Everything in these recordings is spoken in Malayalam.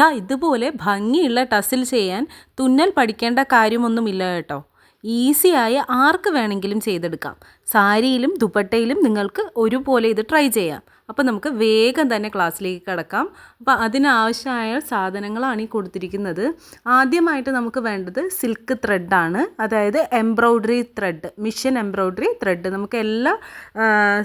ദാ ഇതുപോലെ ഭംഗിയുള്ള ടസിൽ ചെയ്യാൻ തുന്നൽ പഠിക്കേണ്ട കാര്യമൊന്നുമില്ല കേട്ടോ. ഈസിയായി ആർക്ക് വേണമെങ്കിലും ചെയ്തെടുക്കാം. സാരിയിലും ദുപ്പട്ടയിലും നിങ്ങൾക്ക് ഒരുപോലെ ഇത് ട്രൈ ചെയ്യാം. അപ്പോൾ നമുക്ക് വേഗം തന്നെ ക്ലാസ്സിലേക്ക് കിടക്കാം. അപ്പോൾ അതിനാവശ്യമായ സാധനങ്ങളാണ് ഈ കൊടുത്തിരിക്കുന്നത്. ആദ്യമായിട്ട് നമുക്ക് വേണ്ടത് സിൽക്ക് ത്രെഡാണ് അതായത് embroidery thread machine embroidery thread നമുക്ക് എല്ലാ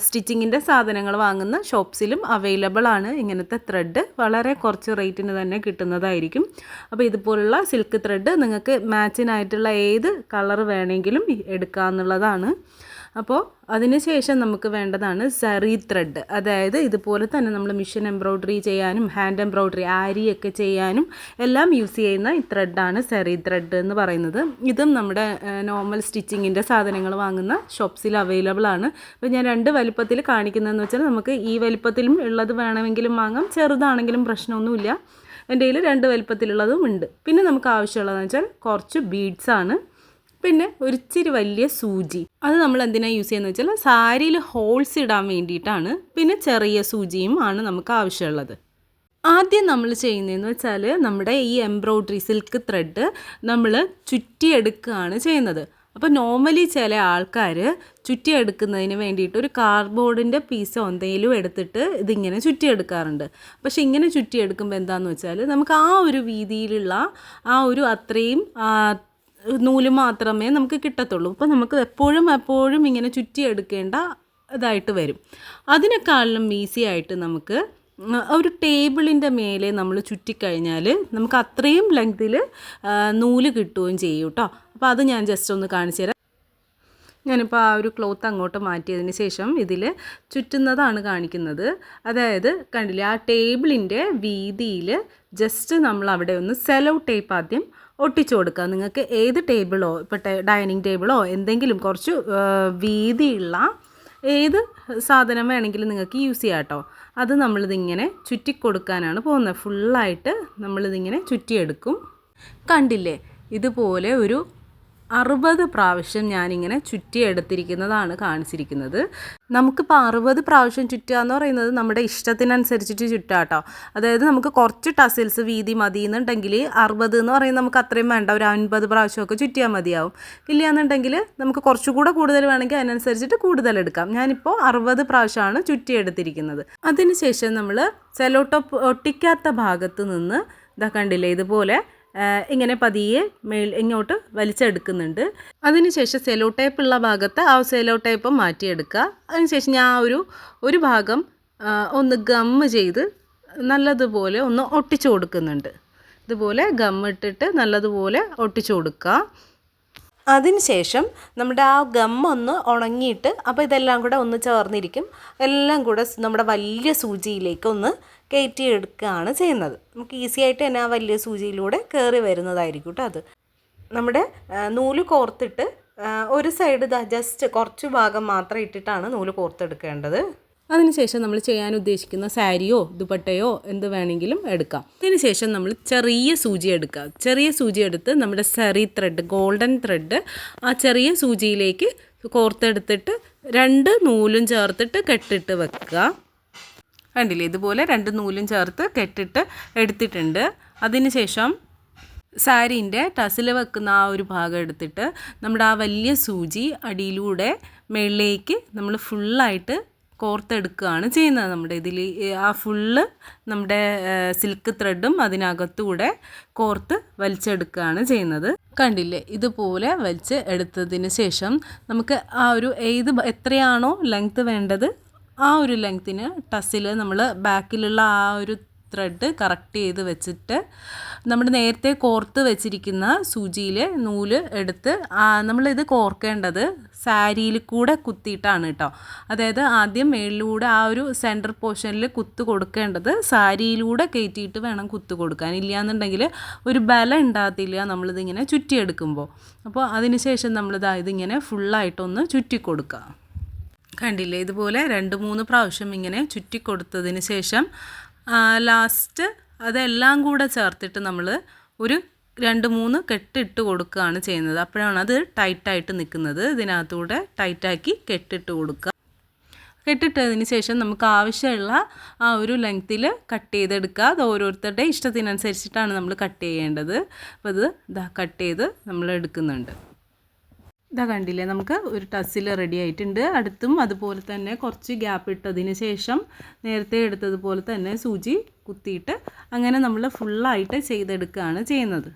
സ്റ്റിച്ചിങ്ങിന്റെ സാധനങ്ങൾ വാങ്ങുന്ന ഷോപ്സിലും അവൈലബിൾ ആണ് ഇങ്ങനത്തെ ത്രെഡ് വളരെ കുറച്ച് റേറ്റിന് തന്നെ കിട്ടുന്നതായിരിക്കും. അപ്പോൾ ഇതുപോലുള്ള സിൽക്ക് ത്രെഡ് നിങ്ങൾക്ക് മാച്ചിനായിട്ടുള്ള ഏത് കളർ വേണമെങ്കിലും എടുക്കാമെന്നുള്ളതാണ് അപ്പോൾ അതിന് ശേഷം നമുക്ക് വേണ്ടതാണ് സറി ത്രെഡ് അതായത് ഇതുപോലെ തന്നെ നമ്മൾ മിഷൻ എംബ്രോയ്ഡറി ചെയ്യാനും ഹാൻഡ് എംബ്രോയ്ഡറി ആരിയൊക്കെ ചെയ്യാനും എല്ലാം യൂസ് ചെയ്യുന്ന ഈ ത്രെഡാണ് സെറി ത്രെഡ് എന്ന് പറയുന്നത്. ഇതും നമ്മുടെ നോർമൽ സ്റ്റിച്ചിങ്ങിന്റെ സാധനങ്ങൾ വാങ്ങുന്ന ഷോപ്സിൽ അവൈലബിൾ ആണ്. അപ്പോൾ ഞാൻ രണ്ട് വലിപ്പത്തിൽ കാണിക്കുന്നതെന്ന് വെച്ചാൽ നമുക്ക് ഈ വലിപ്പത്തിലും ഉള്ളത് വേണമെങ്കിലും വാങ്ങാം. ചെറുതാണെങ്കിലും പ്രശ്നമൊന്നുമില്ല. എന്റെ കയ്യിൽ രണ്ട് വലിപ്പത്തിലുള്ളതും ഉണ്ട്. പിന്നെ നമുക്ക് ആവശ്യമുള്ളതെന്ന് വെച്ചാൽ കുറച്ച് ബീഡ്സാണ് പിന്നെ ഒരിച്ചിരി വലിയ സൂചി. അത് നമ്മൾ എന്തിനാണ് യൂസ് ചെയ്യുന്നത് വെച്ചാൽ സാരിയിൽ ഹോൾസ് ഇടാൻ വേണ്ടിയിട്ടാണ്. പിന്നെ ചെറിയ സൂചിയും ആണ് നമുക്ക് ആവശ്യമുള്ളത്. ആദ്യം നമ്മൾ ചെയ്യുന്നതെന്ന് വെച്ചാൽ നമ്മുടെ ഈ എംബ്രോയ്ഡറി സിൽക്ക് ത്രെഡ് നമ്മൾ ചുറ്റിയെടുക്കുകയാണ് ചെയ്യുന്നത്. അപ്പോൾ നോർമലി ചില ആൾക്കാർ ചുറ്റിയെടുക്കുന്നതിന് വേണ്ടിയിട്ട് ഒരു കാർഡ്ബോർഡിന്റെ പീസോ എന്തെങ്കിലും എടുത്തിട്ട് ഇതിങ്ങനെ ചുറ്റിയെടുക്കാറുണ്ട്. പക്ഷെ ഇങ്ങനെ ചുറ്റിയെടുക്കുമ്പോൾ എന്താണെന്ന് വെച്ചാൽ നമുക്ക് ആ ഒരു വീതിയിലുള്ള ആ ഒരു അത്രയും നൂൽ മാത്രമേ നമുക്ക് കിട്ടത്തുള്ളൂ. അപ്പോൾ നമുക്ക് എപ്പോഴും എപ്പോഴും ഇങ്ങനെ ചുറ്റിയെടുക്കേണ്ട ഇതായിട്ട് വരും. അതിനേക്കാളും ഈസി ആയിട്ട് നമുക്ക് ഒരു ടേബിളിന്റെ മേലെ നമ്മൾ ചുറ്റിക്കഴിഞ്ഞാൽ നമുക്ക് അത്രയും ലെങ്തിൽ നൂൽ കിട്ടുകയും ചെയ്യും കേട്ടോ അപ്പോൾ അത് ഞാൻ ജസ്റ്റ് ഒന്ന് കാണിച്ചു തരാം. ഞാനിപ്പോൾ ആ ഒരു ക്ലോത്ത് അങ്ങോട്ട് മാറ്റിയതിന് ശേഷം ഇതിൽ ചുറ്റുന്നതാണ് കാണിക്കുന്നത്. അതായത് കണ്ടില്ലേ ആ ടേബിളിന്റെ വീതിയിൽ ജസ്റ്റ് നമ്മൾ അവിടെ ഒന്ന് സെലോ ടേപ്പ് ആദ്യം ഒട്ടിച്ചു കൊടുക്കുക. നിങ്ങൾക്ക് ഏത് ടേബിളോ ഇപ്പോൾ ഡൈനിങ് ടേബിളോ എന്തെങ്കിലും കുറച്ച് വീതിയുള്ള ഏത് സാധനം വേണമെങ്കിലും നിങ്ങൾക്ക് യൂസ് ചെയ്യാം കേട്ടോ. അത് നമ്മളിതിങ്ങനെ ചുറ്റിക്കൊടുക്കാനാണ് പോകുന്നത്. ഫുള്ളായിട്ട് നമ്മളിതിങ്ങനെ ചുറ്റിയെടുക്കും. കണ്ടില്ലേ? ഇതുപോലെ ഒരു അറുപത് പ്രാവശ്യം ഞാനിങ്ങനെ ചുറ്റിയെടുത്തിരിക്കുന്നതാണ് കാണിച്ചിരിക്കുന്നത്. നമുക്കിപ്പോൾ അറുപത് പ്രാവശ്യം ചുറ്റുക എന്ന് പറയുന്നത് നമ്മുടെ ഇഷ്ടത്തിനനുസരിച്ചിട്ട് ചുറ്റാം കേട്ടോ. അതായത് നമുക്ക് കുറച്ച് ടസിൽസ് വീതി മതി എന്നുണ്ടെങ്കിൽ അറുപത് എന്ന് പറയുന്നത് നമുക്ക് അത്രയും വേണ്ട. ഒരു അൻപത് പ്രാവശ്യമൊക്കെ ചുറ്റിയാൽ മതിയാവും. ഇല്ല എന്നുണ്ടെങ്കിൽ നമുക്ക് കുറച്ചുകൂടെ കൂടുതൽ വേണമെങ്കിൽ അതിനനുസരിച്ചിട്ട് കൂടുതൽ എടുക്കാം. ഞാനിപ്പോൾ അറുപത് പ്രാവശ്യമാണ് ചുറ്റിയെടുത്തിരിക്കുന്നത്. അതിനുശേഷം നമ്മൾ സെലോട്ടോപ്പ് ഒട്ടിക്കാത്ത ഭാഗത്ത് നിന്ന് ഇതാ കണ്ടില്ലേ ഇതുപോലെ ഇങ്ങനെ പതിയെ മേൽ ഇങ്ങോട്ട് വലിച്ചെടുക്കുന്നുണ്ട്. അതിനുശേഷം സെലോ ടേപ്പ് ഉള്ള ഭാഗത്ത് ആ സെലോ ടേപ്പ് മാറ്റിയെടുക്കുക. അതിനുശേഷം ഞാൻ ഒരു ഒരു ഭാഗം ഒന്ന് ഗമ്മ് ചെയ്ത് നല്ലതുപോലെ ഒന്ന് ഒട്ടിച്ചു കൊടുക്കുന്നുണ്ട്. ഇതുപോലെ ഗമ്മിട്ടിട്ട് നല്ലതുപോലെ ഒട്ടിച്ചു കൊടുക്കുക. അതിനുശേഷം നമ്മുടെ ആ ഗം ഒന്ന് ഉണങ്ങിയിട്ട് അപ്പോൾ ഇതെല്ലാം കൂടെ ഒന്ന് ചേർന്നിരിക്കും. എല്ലാം കൂടെ നമ്മുടെ വലിയ സൂചിയിലേക്ക് ഒന്ന് കയറ്റിയെടുക്കുകയാണ് ചെയ്യുന്നത്. നമുക്ക് ഈസി ആയിട്ട് തന്നെ ആ വലിയ സൂചിയിലൂടെ കയറി വരുന്നതായിരിക്കും കേട്ടോ അത്. നമ്മുടെ നൂൽ കോർത്തിട്ട് ഒരു സൈഡ് ജസ്റ്റ് കുറച്ച് ഭാഗം മാത്രം ഇട്ടിട്ടാണ് നൂൽ കോർത്തെടുക്കേണ്ടത്. അതിനുശേഷം നമ്മൾ ചെയ്യാൻ ഉദ്ദേശിക്കുന്ന സാരിയോ ദുപ്പട്ടയോ എന്ത് വേണമെങ്കിലും എടുക്കാം. അതിനുശേഷം നമ്മൾ ചെറിയ സൂചി എടുക്കുക. ചെറിയ സൂചി എടുത്ത് നമ്മുടെ സെറി ത്രെഡ് ഗോൾഡൻ ത്രെഡ് ആ ചെറിയ സൂചിയിലേക്ക് കോർത്തെടുത്തിട്ട് രണ്ട് നൂലും ചേർത്തിട്ട് കെട്ടിട്ട് വെക്കുക. കണ്ടില്ലേ? ഇതുപോലെ രണ്ട് നൂലും ചേർത്ത് കെട്ടിട്ട് എടുത്തിട്ടുണ്ട്. അതിനുശേഷം സാരീന്റെ ടസിൽ വെക്കുന്ന ആ ഒരു ഭാഗം എടുത്തിട്ട് നമ്മുടെ ആ വലിയ സൂചി അടിയിലൂടെ മുകളിലേക്ക് നമ്മൾ ഫുള്ളായിട്ട് കോർത്തെടുക്കുകയാണ് ചെയ്യുന്നത്. നമ്മുടെ ഇതിൽ ആ ഫുള്ള് നമ്മുടെ സിൽക്ക് ത്രെഡും അതിനകത്തൂടെ കോർത്ത് വലിച്ചെടുക്കുകയാണ് ചെയ്യുന്നത്. കണ്ടില്ലേ? ഇതുപോലെ വലിച്ച് എടുത്തതിന് ശേഷം നമുക്ക് ആ ഒരു ഏത് എത്രയാണോ ലെങ്ത്ത് വേണ്ടത് ആ ഒരു ലെങ്ത്തിന് ടസ്സിൽ നമ്മൾ ബാക്കിലുള്ള ആ ഒരു ത്രെഡ് കറക്റ്റ് ചെയ്ത് വെച്ചിട്ട് നമ്മൾ നേരത്തെ കോർത്ത് വെച്ചിരിക്കുന്ന സൂചിയിൽ നൂൽ എടുത്ത് നമ്മളിത് കോർക്കേണ്ടത് സാരിയിൽ കൂടെ കുത്തിയിട്ടാണ് കേട്ടോ അതായത് ആദ്യം മേളിലൂടെ ആ ഒരു സെന്റർ പോർഷനിൽ കുത്ത് കൊടുക്കേണ്ടത് സാരിയിലൂടെ കയറ്റിയിട്ട് വേണം കുത്ത് കൊടുക്കാൻ. ഇല്ലയെന്നുണ്ടെങ്കിൽ ഒരു ബലം ഉണ്ടാകത്തില്ല നമ്മളിതിങ്ങനെ ചുറ്റിയെടുക്കുമ്പോൾ അപ്പോൾ അതിന് ശേഷം നമ്മളിത് ഇതിങ്ങനെ ഫുള്ളായിട്ടൊന്ന് ചുറ്റി കൊടുക്കുക കണ്ടില്ലേ? ഇതുപോലെ രണ്ട് മൂന്ന് പ്രാവശ്യം ഇങ്ങനെ ചുറ്റി കൊടുത്തതിന് ശേഷം ലാസ്റ്റ് അതെല്ലാം കൂടെ ചേർത്തിട്ട് നമ്മൾ ഒരു രണ്ട് മൂന്ന് കെട്ടിട്ട് കൊടുക്കുകയാണ് ചെയ്യുന്നത്. അപ്പോഴാണ് അത് ടൈറ്റായിട്ട് നിൽക്കുന്നത്. ഇതിനകത്തൂടെ ടൈറ്റാക്കി കെട്ടിട്ട് കൊടുക്കുക. കെട്ടിട്ടതിന് ശേഷം നമുക്ക് ആവശ്യമുള്ള ആ ഒരു ലെങ്ത്തിൽ കട്ട് ചെയ്തെടുക്കുക. അത് ഓരോരുത്തരുടെ ഇഷ്ടത്തിനനുസരിച്ചിട്ടാണ് നമ്മൾ കട്ട് ചെയ്യേണ്ടത്. അപ്പോൾ ഇത് കട്ട് ചെയ്ത് നമ്മൾ എടുക്കുന്നുണ്ട്. ഇതാ കണ്ടില്ലേ നമുക്ക് ഒരു ടസ്സിൽ റെഡി ആയിട്ടുണ്ട്. അടുത്തും അതുപോലെ തന്നെ കുറച്ച് ഗ്യാപ്പ് ഇട്ടതിന് ശേഷം നേരത്തെ എടുത്തതുപോലെ തന്നെ സൂചി കുത്തിയിട്ട് അങ്ങനെ നമ്മൾ ഫുള്ളായിട്ട് ചെയ്തെടുക്കുകയാണ് ചെയ്യുന്നത്.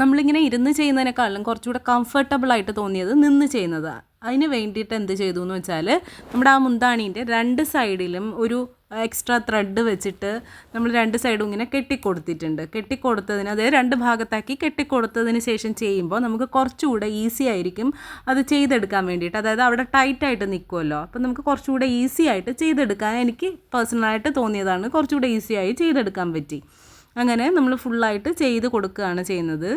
നമ്മളിങ്ങനെ ഇരുന്ന് ചെയ്യുന്നതിനേക്കാളും കുറച്ചുകൂടെ കംഫർട്ടബിൾ ആയിട്ട് തോന്നിയത് നിന്ന് ചെയ്യുന്നതാണ് അതിന് വേണ്ടിയിട്ട് എന്ത് ചെയ്തു എന്ന് വെച്ചാൽ നമ്മുടെ ആ മുന്താണീന്റെ രണ്ട് സൈഡിലും ഒരു എക്സ്ട്രാ ത്രെഡ് വെച്ചിട്ട് നമ്മൾ രണ്ട് സൈഡും ഇങ്ങനെ കെട്ടിക്കൊടുത്തിട്ടുണ്ട്. കെട്ടിക്കൊടുത്തതിന് അതായത് രണ്ട് ഭാഗത്താക്കി കെട്ടിക്കൊടുത്തതിന് ശേഷം ചെയ്യുമ്പോൾ നമുക്ക് കുറച്ചുകൂടെ ഈസി ആയിരിക്കും അത് ചെയ്തെടുക്കാൻ വേണ്ടിയിട്ട്. അതായത് അവിടെ ടൈറ്റായിട്ട് നിൽക്കുമല്ലോ അപ്പം നമുക്ക് കുറച്ചുകൂടെ ഈസി ആയിട്ട് ചെയ്തെടുക്കാൻ എനിക്ക് പേഴ്സണലായിട്ട് തോന്നിയതാണ്. കുറച്ചുകൂടെ ഈസിയായി ചെയ്തെടുക്കാൻ പറ്റി. അങ്ങനെ നമ്മൾ ഫുള്ളായിട്ട് ചെയ്ത് കൊടുക്കുകയാണ് ചെയ്യുന്നത്.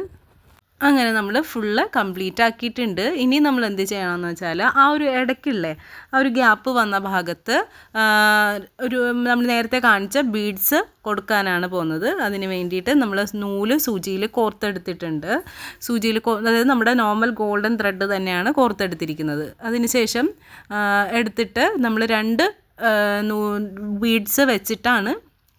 അങ്ങനെ നമ്മൾ ഫുള്ള് കംപ്ലീറ്റ് ആക്കിയിട്ടുണ്ട്. ഇനി നമ്മൾ എന്ത് ചെയ്യണമെന്ന് വെച്ചാൽ ആ ഒരു ഇടയ്ക്കില്ലേ ആ ഒരു ഗ്യാപ്പ് വന്ന ഭാഗത്ത് ഒരു നമ്മൾ നേരത്തെ കാണിച്ച ബീഡ്സ് കൊടുക്കാനാണ് പോകുന്നത്. അതിന് വേണ്ടിയിട്ട് നമ്മൾ നൂൽ സൂചിയിൽ കോർത്തെടുത്തിട്ടുണ്ട്. സൂചിയിൽ അതായത് നമ്മുടെ നോർമൽ ഗോൾഡൻ ത്രെഡ് തന്നെയാണ് കോർത്തെടുത്തിരിക്കുന്നത്. അതിനുശേഷം ശേഷം എടുത്തിട്ട് നമ്മൾ രണ്ട് ബീഡ്സ് വെച്ചിട്ടാണ്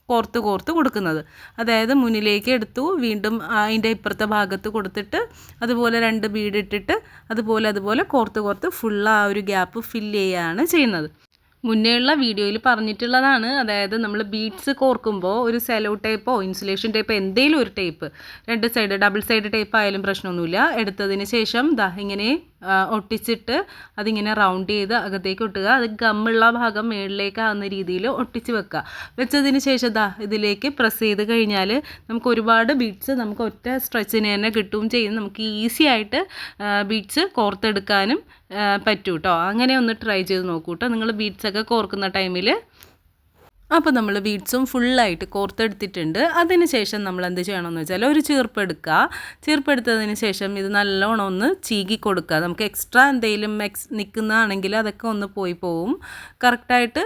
കോർത്ത് കോർത്ത് കൊടുക്കുന്നത്. അതായത് മുന്നിലേക്ക് എടുത്തു വീണ്ടും അതിന്റെ ഇപ്പുറത്തെ ഭാഗത്ത് കൊടുത്തിട്ട് അതുപോലെ രണ്ട് ബീഡിട്ടിട്ട് അതുപോലെ അതുപോലെ കോർത്ത് കോർത്ത് ഫുൾ ആ ഒരു ഗ്യാപ്പ് ഫില്ല് ചെയ്യുകയാണ് ചെയ്യുന്നത്. മുന്നേയുള്ള വീഡിയോയിൽ പറഞ്ഞിട്ടുള്ളതാണ് അതായത് നമ്മൾ ബീഡ്സ് കോർക്കുമ്പോൾ ഒരു സെലോ ടേപ്പോ ഇൻസുലേഷൻ ടേപ്പോ എന്തെങ്കിലും ഒരു ടേപ്പ് രണ്ട് സൈഡ് ഡബിൾ സൈഡ് ടേപ്പ് ആയാലും പ്രശ്നമൊന്നുമില്ല. എടുത്തതിന് ശേഷം ദാ ഇങ്ങനെ ഒട്ടിച്ചിട്ട് അതിങ്ങനെ റൗണ്ട് ചെയ്ത് അകത്തേക്ക് ഒട്ടുക. അത് ഗമ്മുള്ള ഭാഗം മുകളിലേക്ക് ആവുന്ന രീതിയിൽ ഒട്ടിച്ച് വെക്കുക. വെച്ചതിന് ശേഷം ദാ ഇതിലേക്ക് പ്രസ് ചെയ്ത് കഴിഞ്ഞാൽ നമുക്ക് ഒരുപാട് ബീഡ്സ് നമുക്ക് ഒറ്റ സ്ട്രെച്ചിന് തന്നെ കിട്ടുകയും ചെയ്യും. നമുക്ക് ഈസി ആയിട്ട് ബീഡ്സ് കോർത്തെടുക്കാനും പറ്റും കേട്ടോ അങ്ങനെ ഒന്ന് ട്രൈ ചെയ്ത് നോക്കൂ കേട്ടോ നിങ്ങൾ ബീഡ്സൊക്കെ കോർക്കുന്ന ടൈമിൽ അപ്പോൾ നമ്മൾ ബീഡ്സും ഫുള്ളായിട്ട് കോർത്തെടുത്തിട്ടുണ്ട്. അതിന് ശേഷം നമ്മൾ എന്ത് ചെയ്യണമെന്ന് വെച്ചാൽ ഒരു ചീർപ്പെടുക്കുക ചീർപ്പെടുത്തതിന് ശേഷം ഇത് നല്ലോണം ഒന്ന് ചീകി കൊടുക്കുക നമുക്ക് എക്സ്ട്രാ എന്തെങ്കിലും എക്സ് നിൽക്കുന്നതാണെങ്കിൽ അതൊക്കെ ഒന്ന് പോയി പോവും. കറക്റ്റായിട്ട്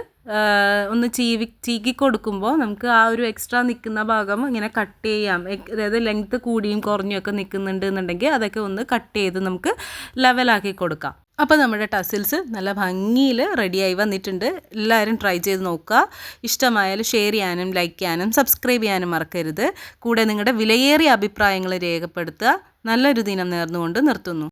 ഒന്ന് ചീവി ചീകി കൊടുക്കുമ്പോൾ നമുക്ക് ആ ഒരു എക്സ്ട്രാ നിൽക്കുന്ന ഭാഗം ഇങ്ങനെ കട്ട് ചെയ്യാം. അതായത് ലെങ്ത്ത് കൂടിയും കുറഞ്ഞും ഒക്കെ നിൽക്കുന്നുണ്ട് എന്നുണ്ടെങ്കിൽ അതൊക്കെ ഒന്ന് കട്ട് ചെയ്ത് നമുക്ക് ലെവലാക്കി കൊടുക്കാം. അപ്പോൾ നമ്മുടെ ടസിൽസ് നല്ല ഭംഗിയിൽ റെഡിയായി വന്നിട്ടുണ്ട്. എല്ലാവരും ട്രൈ ചെയ്ത് നോക്കുക. ഇഷ്ടമായാൽ ഷെയർ ചെയ്യാനും ലൈക്ക് ചെയ്യാനും സബ്സ്ക്രൈബ് ചെയ്യാനും മറക്കരുത്. കൂടെ നിങ്ങളുടെ വിലയേറിയ അഭിപ്രായങ്ങൾ രേഖപ്പെടുത്തുക. നല്ലൊരു ദിനം നേർന്നുകൊണ്ട് നിർത്തുന്നു.